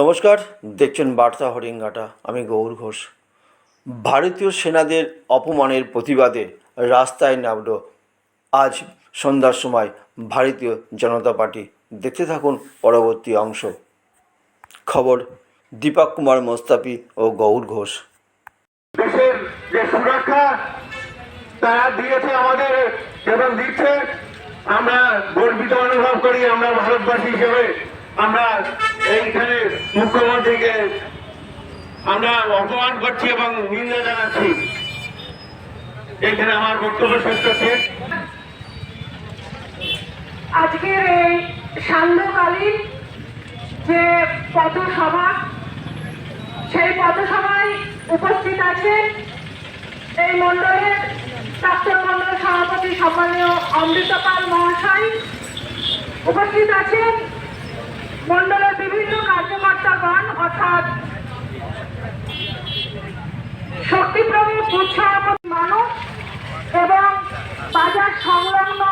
নমস্কার, দেখছেন বার্তা হরিঙ্গাটা আমি গৌর ঘোষ। ভারতীয় সেনাদের অপমানের প্রতিবাদে রাস্তায় নামল আজ সন্ধ্যার সময় ভারতীয় জনতা পার্টি। দেখতে থাকুন পরবর্তী অংশ। খবর, দীপক কুমার মোস্তাফি ও গৌর ঘোষ। দেশের যে সুরক্ষা, তারা দিয়েছে আমাদের এবং দিচ্ছে। আমরা গর্বিত অনুভব করি, আমরা ভারতবাসী হিসেবে। আমরা এইখানে মুখ্যমন্ত্রীকে আমরা অপমান করছি এবং নিন্দা জানাচ্ছি। এইখানে আমার বক্তব্য শেষ করছি। আজকের এই সান্ধ্যকালীন যে পথসভা, সেই পথসভায় উপস্থিত আছেন এই মণ্ডলের প্রাক্তন মণ্ডল সভাপতি সম্মানীয় অমৃতপাল মহাশয়। উপস্থিত আছেন মণ্ডলের বিভিন্ন কার্যকর্তাগণ অর্থাৎ শক্তিপ্রভু উৎসাহপতি মানুষ এবং বাজার সংলগ্ন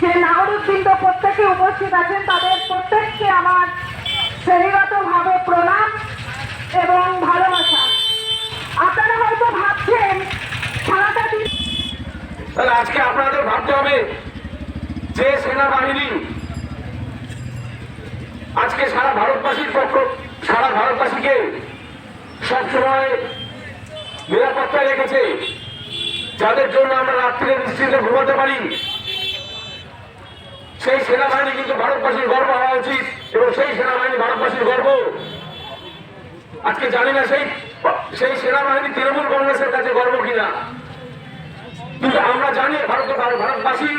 যে নাগরিকবৃন্দ প্রত্যেকে উপস্থিত আছেন, তাদের প্রত্যেককে আমার শ্রেণীগতভাবে প্রণাম এবং ভালোবাসা। আপনারা হয়তো ভাবছেন সারাটা দিন আজকে আপনাদের ভাবতে হবে যে সেনাবাহিনী আজকে সারা ভারতবাসীর পক্ষ, সারা ভারতবাসীকে সবসময় নিরাপত্তায় রেখেছে। যাদের জন্য আমরা রাত্রে নিশ্চিন্তে ঘুমাতে পারি। সেই সেনাবাহিনী কিন্তু ভারতবাসীর গর্ব হওয়া উচিত এবং সেই সেনাবাহিনী ভারতবাসীর গর্ব। আজকে জানি না সেই সেই সেনাবাহিনী তৃণমূল কংগ্রেসের কাছে গর্ব কিনা। কিন্তু আমরা জানি ভারত, ভারতবাসী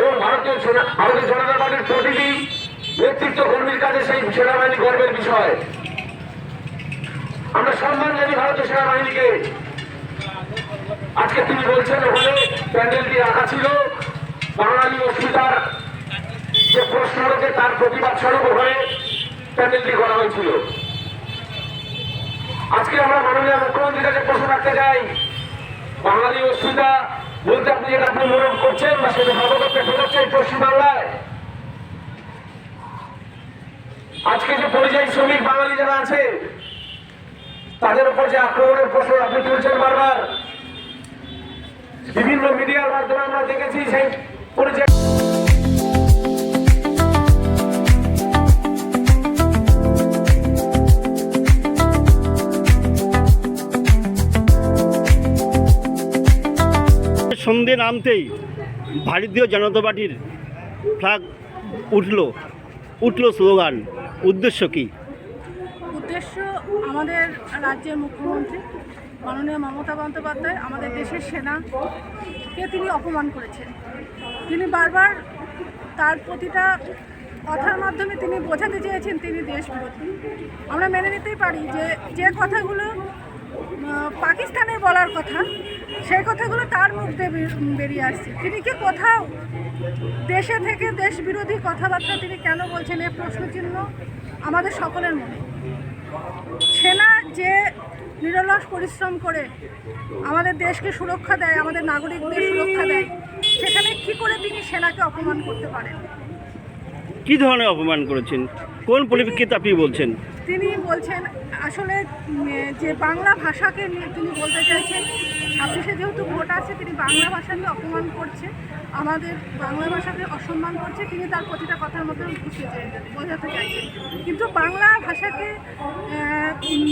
এবং ভারতীয় ভারতীয় জনতা পার্টির প্রতিটি নেতৃত্ব কর্মীর কাছে সেই সেনাবাহিনী গর্বের বিষয়। আমরা সম্মান জানি ভারতীয় সেনাবাহিনীকে। আজকে তিনি বলছেন, ওখানে প্যান্ডেলটি রাখা ছিল। বাঙালি অস্মিতার যে প্রশ্ন রয়েছে, তার প্রতিবাদ স্বরূপ ওখানে প্যান্ডেলটি করা হয়েছিল। আজকে আমরা মাননীয় মুখ্যমন্ত্রীর কাছে প্রশ্ন রাখতে চাই। বাঙালি অস্মিতা বলতে আপনি যেটা আপনি মনে করছেন বা সেটা সর্বদত্তে ফেরাচ্ছেন পশ্চিমবাংলায়। আজকে যে পরিযায়ী শ্রমিক বাঙালি যারা আছে, তাদের উপর যে আক্রমণের প্রশ্ন আপনি তুলছেন বারবার। বিভিন্ন মিডিয়ার মাধ্যমে আমরা দেখেছি সেই পরিযায়ী সন্ধে নামতেই ভারতীয় জনতা পার্টির ফ্ল্যাগ উঠল। উঠল স্লোগান উদ্দেশ্য কি? উদ্দেশ্য আমাদের রাজ্যের মুখ্যমন্ত্রী মাননীয় মমতা বন্দ্যোপাধ্যায়, আমাদের দেশের সেনাকে তিনি অপমান করেছেন। তিনি বারবার তার প্রতিটা কথার মাধ্যমে তিনি বোঝাতে চেয়েছেন তিনি দেশ বিরোধী আমরা মেনে নিতেই পারি যে যে কথাগুলো পাকিস্তানের বলার কথা, সেই কথাগুলো তার মুখ দিয়ে বেরিয়ে আসছে। তিনি কি কোথাও দেশে থেকে দেশ বিরোধী কথাবার্তা তিনি কেন বলছেন এ প্রশ্নচিহ্ন আমাদের সকলের মনে। সেনা যে নিরলস পরিশ্রম করে আমাদের দেশকে সুরক্ষা দেয়, আমাদের নাগরিকদের সুরক্ষা দেয়, সেখানে কি করে তিনি সেনাকে অপমান করতে পারেন? কি ধরনের অপমান করেছেন? কোন পরিপ্রেক্ষিতে আপনি বলছেন? তিনি বলছেন, আসলে যে বাংলা ভাষাকে নিয়ে তিনি বলতে চাইছেন ছাব্বিশে যেহেতু ভোট আছে, তিনি বাংলা ভাষাকে অপমান করছে, আমাদের বাংলা ভাষাকে অসম্মান করছে, তিনি তার প্রতিটা কথার মধ্যে বুঝতে বোঝাতে চাইছেন। কিন্তু বাংলা ভাষাকে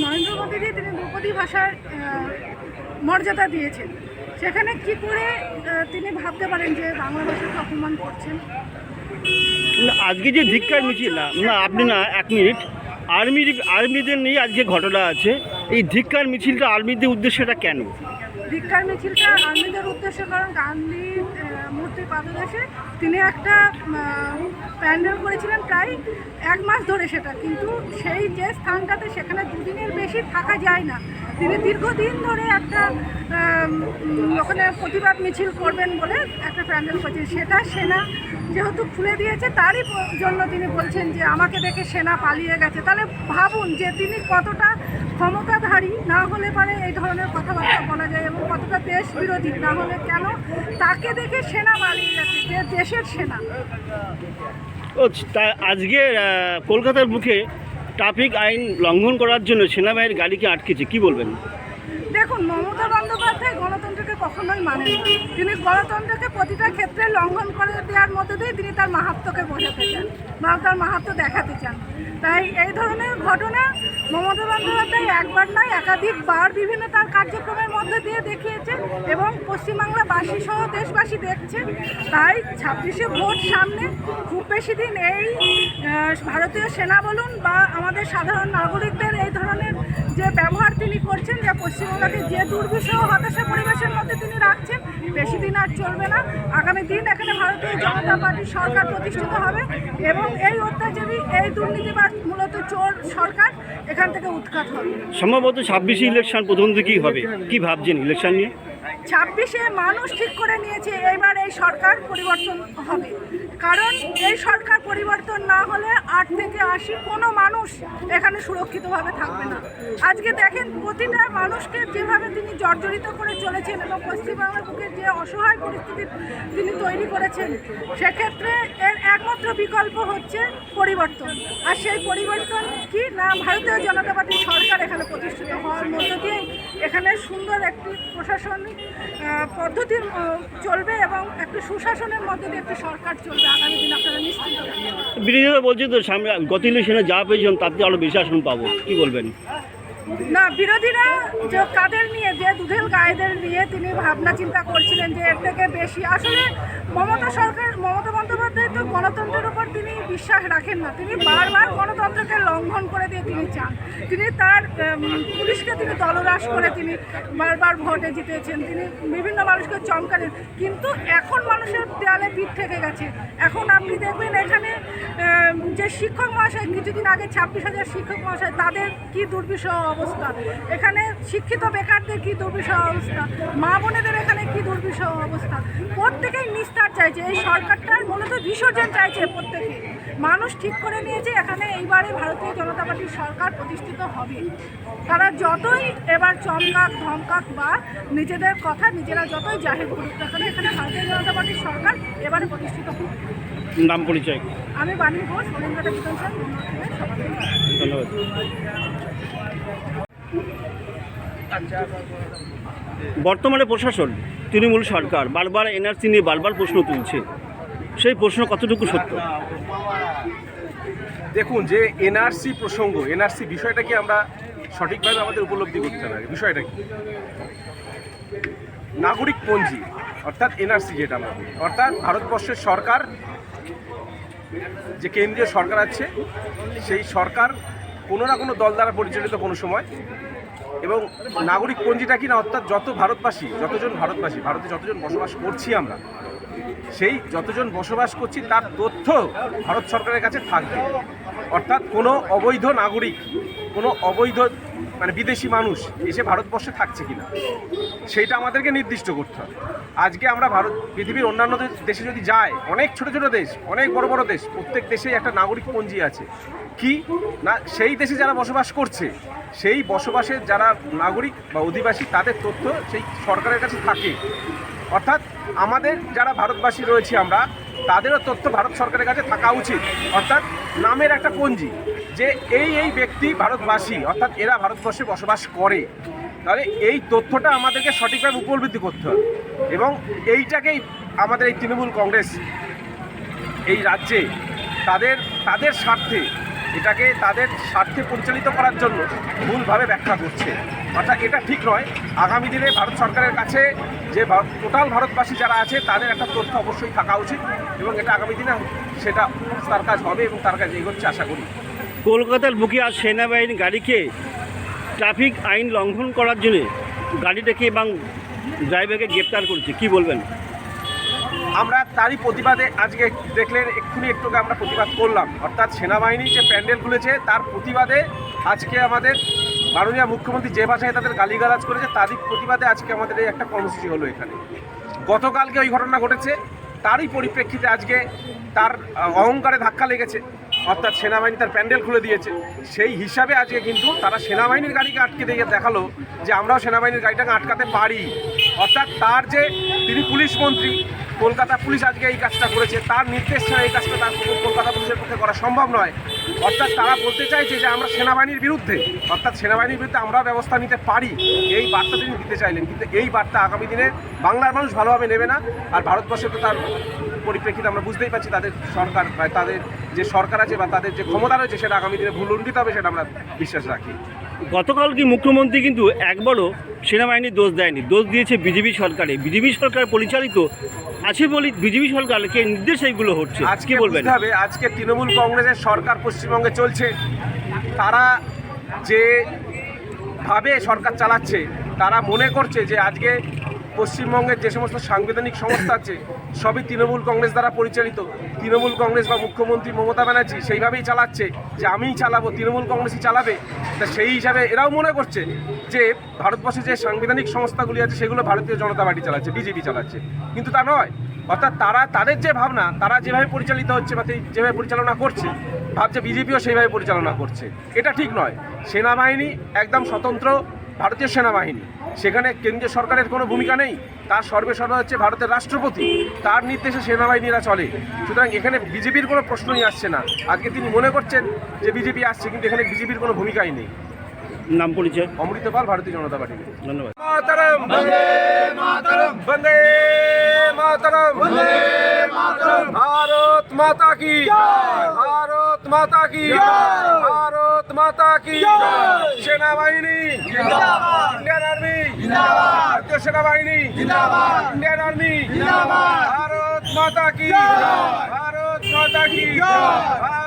নরেন্দ্র মোদীজি তিনি দ্রৌপদী ভাষার মর্যাদা দিয়েছেন। সেখানে কি করে তিনি ভাবতে পারেন যে বাংলা ভাষাকে অপমান করছেন? আজকে যে ধিক্কার মিছিল, না, আপনি না, এক মিনিট। আর্মির আর্মিদের নিয়ে আজকে ঘটনা আছে। এই ধিক্কার মিছিলটা আর্মিদের উদ্দেশ্যটা কেন? ধিক্কার মিছিলটা আর্মিদের উদ্দেশ্যে, কারণ গান্ধী পাদদেশে তিনি একটা প্যান্ডেল করেছিলেন প্রায় এক মাস ধরে সেটা। কিন্তু সেই যে স্থানটাতে সেখানে দুদিনের বেশি থাকা যায় না। তিনি দীর্ঘদিন ধরে একটা ওখানে প্রতিবাদ মিছিল করবেন বলে একটা প্যান্ডেল করেছেন। সেটা সেনা যেহেতু খুলে দিয়েছে, তারই জন্য তিনি বলছেন যে আমাকে দেখে সেনা পালিয়ে গেছে। তাহলে ভাবুন যে তিনি কতটা ক্ষমতাধারী না হলে পারে এই ধরনের কথাবার্তা বলা যায় এবং কতটা দেশ বিরোধী না হলে কেন? তাকে দেখে সেনা বাড়িয়ে যাচ্ছে দেশের সেনা। আজকে কলকাতার মুখে ট্রাফিক আইন লঙ্ঘন করার জন্য সেনাবাহিনীর গাড়িকে আটকেছে, কি বলবেন দেখুন মমতা বন্দ্যোপাধ্যায় গণতন্ত্রকে কখনোই মানেন তিনি গণতন্ত্রকে প্রতিটা ক্ষেত্রে লঙ্ঘন করে দেওয়ার মধ্যে দিয়ে তিনি তার মাহাত্মকে বোঝাতে চান বা তার মাহাত্ম দেখাতে চান। তাই এই ধরনের ঘটনা মমতা বন্দ্যোপাধ্যায় একবার নয়, একাধিকবার বিভিন্ন তার কার্যক্রমের মধ্যে দিয়ে দেখিয়েছেন এবং পশ্চিমবাংলাবাসী সহ দেশবাসী দেখছে তাই ছাব্বিশে ভোট সামনে খুব বেশি দিন এই ভারতীয় সেনা বলুন বা আমাদের সাধারণ নাগরিকদের এই ধরনের যে ব্যবহার তিনি করছেন যে পশ্চিমবঙ্গকে যে দুর্বিষহ হতাশা পরিবেশের মধ্যে তিনি রাখছেন বেশি দিন আর চলবে না। আগামী দিন এখানে ভারতীয় জনতা পার্টির সরকার প্রতিষ্ঠিত হবে এবং এই অত্যাচারী এই দুর্নীতিবাদ মূলত চোর সরকার এখান থেকে উৎখাত হবে। সম্ভবত ছাব্বিশে ইলেকশন প্রথম থেকেই হবে। কি ভাবছেন ইলেকশন নিয়ে? ছাব্বিশে মানুষ ঠিক করে নিয়েছে এইবার এই সরকার পরিবর্তন হবে। কারণ এই সরকার পরিবর্তন না হলে আট থেকে আশি কোনো মানুষ এখানে সুরক্ষিতভাবে থাকবে না। আজকে দেখেন প্রতিটা মানুষকে যেভাবে তিনি জর্জরিত করে চলেছেন এবং পশ্চিমবাংলার বুকে যে অসহায় পরিস্থিতি তিনি তৈরি করেছেন, সেক্ষেত্রে এর একমাত্র বিকল্প হচ্ছে পরিবর্তন। আর সেই পরিবর্তন কি? না, ভারতীয় জনতা পার্টির সরকার এখানে প্রতিষ্ঠিত হওয়ার মধ্য দিয়ে এখানে সুন্দর একটি প্রশাসনিক পদ্ধতির চলবে এবং একটি সুশাসনের মধ্যে দিয়ে একটি সরকার চলবে। আগামী দিন আপনারা নিশ্চিন্ত থাকবেন। বিরোধীরা বলছে তো সামনে গত ইলেকশনে যা পেয়েছেন তাতে আরও বেশি আসন পাবো। কি বলবেন? না বিরোধীরা যে কাদের নিয়ে যে দুধেল গায়েদের নিয়ে তিনি ভাবনা চিন্তা করছিলেন যে এর থেকে বেশি। আসলে মমতা সরকার মমতা বন্দ্যোপাধ্যায় তো গণতন্ত্রের তিনি বিশ্বাস রাখেন না। তিনি বারবার গণতন্ত্রকে লঙ্ঘন করে দিয়ে তিনি চান। তিনি তার পুলিশকে তিনি দলরাস করে তিনি বারবার ভোটে জিতেছেন। তিনি বিভিন্ন মানুষকে চমকালেন। কিন্তু এখন মানুষের দেয়ালে পিঠ থেকে গেছে। এখন আপনি দেখবেন এখানে যে শিক্ষক মহাশয় কিছুদিন আগে ছাব্বিশ হাজার শিক্ষক মহাশয়, তাদের কি দুর্বিষহ অবস্থা? এখানে শিক্ষিত বেকারদের কি দুর্বিষহ অবস্থা? মা বোনেদের এখানে কি দুর্বিষহ অবস্থা? প্রত্যেকেই নিস্তার চাইছে। এই সরকারটার মূলত বিসর্জন চাইছে প্রত্যেকে মানুষ ঠিক করে নিয়েছে এখানে এইবারে ভারতীয় জনতা পার্টির সরকার প্রতিষ্ঠিত হবে। তারা যতই এবার চমকাক ধমকাক বা নিজেদের কথা নিজেরা যতই জাহির করুক কেন এখানে ভারতীয় জনতা পার্টির সরকার এবারে প্রতিষ্ঠিত হবে নাম পরিচয়? আমি বাণী ঘোষ বিধানসভা ধন্যবাদ। বর্তমানে প্রশাসন তৃণমূল সরকার বারবার এনআরসি নিয়ে বারবার প্রশ্ন তুলছে। সেই প্রশ্ন কতটুকু সত্য? দেখুন, যে এনআরসি প্রসঙ্গ, এনআরসি বিষয়টা কি আমরা সঠিকভাবে আমাদের উপলব্ধি করতে হবে বিষয়টা কি? নাগরিক পঞ্জি, অর্থাৎ এনআরসি যেটা আমরা অর্থাৎ ভারতবর্ষের সরকার, যে কেন্দ্রীয় সরকার আছে, সেই সরকার কোনো না কোনো দল দ্বারা পরিচালিত কোনো সময় এবং নাগরিক পঞ্জিটা কি না, অর্থাৎ যত ভারতবাসী, যতজন ভারতবাসী, ভারতে যতজন বসবাস করছি আমরা সেই যতজন বসবাস করছি, তার তথ্য ভারত সরকারের কাছে থাকবে। অর্থাৎ কোনো অবৈধ নাগরিক, কোনো অবৈধ মানে বিদেশি মানুষ এসে ভারতবর্ষে থাকছে কিনা, সেইটা আমাদেরকে নির্দিষ্ট করতে হবে। আজকে আমরা ভারত, পৃথিবীর অন্যান্য দেশে যদি যাই, অনেক ছোট ছোট দেশ, অনেক বড় বড় দেশ, প্রত্যেক দেশেই একটা নাগরিক পঞ্জি আছে। কি? না, সেই দেশে যারা বসবাস করছে, সেই বসবাসের যারা নাগরিক বা অধিবাসী, তাদের তথ্য সেই সরকারের কাছে থাকে। অর্থাৎ আমাদের যারা ভারতবাসী রয়েছি আমরা, তাদেরও তথ্য ভারত সরকারের কাছে থাকা উচিত। অর্থাৎ নামের একটা পঞ্জি, যে এই এই ব্যক্তি ভারতবাসী, অর্থাৎ এরা ভারতবর্ষে বসবাস করে। তাহলে এই তথ্যটা আমাদেরকে সঠিকভাবে উপলব্ধি করতে হবে। এবং এইটাকেই আমাদের এই তৃণমূল কংগ্রেস, এই রাজ্যে তাদের তাদের স্বার্থে, এটাকে তাদের স্বার্থে পরিচালিত করার জন্য ভুলভাবে ব্যাখ্যা করছে। অর্থাৎ এটা ঠিক নয়। আগামী দিনে ভারত সরকারের কাছে যে টোটাল ভারতবাসী যারা আছে তাদের একটা তথ্য অবশ্যই থাকা উচিত এবং এটা আগামী দিনে সেটা তার কাজ হবে এবং তার কাজ এগোচ্ছে আশা করি। কলকাতার বুকে আজ সেনাবাহিনী গাড়িকে ট্রাফিক আইন লঙ্ঘন করার জন্য গাড়িটাকে এবং ড্রাইভারকে গ্রেপ্তার করেছে। কি বলবেন? আমরা তারই প্রতিবাদে আজকে দেখলেন এক্ষুনি একটু আমরা প্রতিবাদ করলাম। অর্থাৎ সেনাবাহিনী যে প্যান্ডেল খুলেছে তার প্রতিবাদে আজকে আমাদের মাননীয় মুখ্যমন্ত্রী যে ভাষায় তাদের গালিগালাজ করেছে, তারই প্রতিবাদে আজকে আমাদের এই একটা কর্মসূচি হলো এখানে। গতকালকে ওই ঘটনা ঘটেছে, তারই পরিপ্রেক্ষিতে আজকে তার অহংকারে ধাক্কা লেগেছে, অর্থাৎ সেনাবাহিনী তার প্যান্ডেল খুলে দিয়েছে। সেই হিসাবে আজকে কিন্তু তারা সেনাবাহিনীর গাড়িকে আটকে দিয়ে দেখাল যে আমরাও সেনাবাহিনীর গাড়িটাকে আটকাতে পারি। অর্থাৎ তার যে তিনি পুলিশ মন্ত্রী, কলকাতা পুলিশ আজকে এই কাজটা করেছে, তার নির্দেশ ছাড়া এই কাজটা তার কলকাতা পুলিশের পক্ষে করা সম্ভব নয়। অর্থাৎ তারা বলতে চাইছে যে আমরা সেনাবাহিনীর বিরুদ্ধে, অর্থাৎ সেনাবাহিনীর বিরুদ্ধে আমরা ব্যবস্থা নিতে পারি। এই বার্তা তিনি দিতে চাইলেন, কিন্তু এই বার্তা আগামী দিনে বাংলার মানুষ ভালোভাবে নেবে না। আর ভারতবর্ষে তো তার পরিপ্রেক্ষিতে আমরা বুঝতেই পারছি তাদের সরকার তাদের যে সরকার আছে বা তাদের যে ক্ষমতা রয়েছে সেটা আগামী দিনে ভুলুণ্ঠিত হবে সেটা আমরা বিশ্বাস রাখি। গতকাল কি মুখ্যমন্ত্রী কিন্তু একবারও সেনাবাহিনীর দোষ দেয়নি? দোষ দিয়েছে বিজেপি সরকারে। বিজেপি সরকার পরিচালিত আছে বলে বিজেপি সরকারকে নির্দেশ এইগুলো হচ্ছে। আজকে বলবেন? হবে আজকে তৃণমূল কংগ্রেসের সরকার পশ্চিমবঙ্গে চলছে। তারা যে ভাবে সরকার চালাচ্ছে তারা মনে করছে যে আজকে পশ্চিমবঙ্গের যে সমস্ত সাংবিধানিক সংস্থা আছে সবই তৃণমূল কংগ্রেস দ্বারা পরিচালিত। তৃণমূল কংগ্রেস বা মুখ্যমন্ত্রী মমতা ব্যানার্জি সেইভাবেই চালাচ্ছে, যে আমিই চালাবো, তৃণমূল কংগ্রেসই চালাবে। তা সেই হিসাবে এরাও মনে করছে যে ভারতবর্ষে যে সাংবিধানিক সংস্থাগুলি আছে, সেগুলো ভারতীয় জনতা পার্টি চালাচ্ছে, বিজেপি চালাচ্ছে। কিন্তু তা নয়, অর্থাৎ তারা, তাদের যে ভাবনা, তারা যেভাবে পরিচালিত হচ্ছে বা যেভাবে পরিচালনা করছে, ভাবছে বিজেপিও সেইভাবে পরিচালনা করছে। এটা ঠিক নয়। সেনাবাহিনী একদম স্বতন্ত্র ভারতীয় সেনাবাহিনী। সেখানে কেন্দ্রীয় সরকারের কোনো ভূমিকা নেই। তার সর্বে সর্বা হচ্ছে ভারতের রাষ্ট্রপতি। তার নির্দেশে সেনাবাহিনীরা চলে। সুতরাং এখানে বিজেপির কোনো প্রশ্নই আসছে না। আজকে তিনি মনে করছেন যে বিজেপি আসছে, কিন্তু এখানে বিজেপির কোনো ভূমিকাই নেই। নাম পরিচয়? অমৃত পাল ভারতীয় জনতা পার্টি। ধন্যবাদ। মাতরম বন্দে মাতরম বন্দে মাতরম বন্দে মাতরম। ভারত মাতা কি ভারত মাতা কি ভারত মাতা কি সেনাবাহিনী ইন্ডিয়ান আর্মি ভারতীয় সেনাবাহিনী ইন্ডিয়ান আর্মি। ভারত মাতা কি ভারত মাতা কি ভারত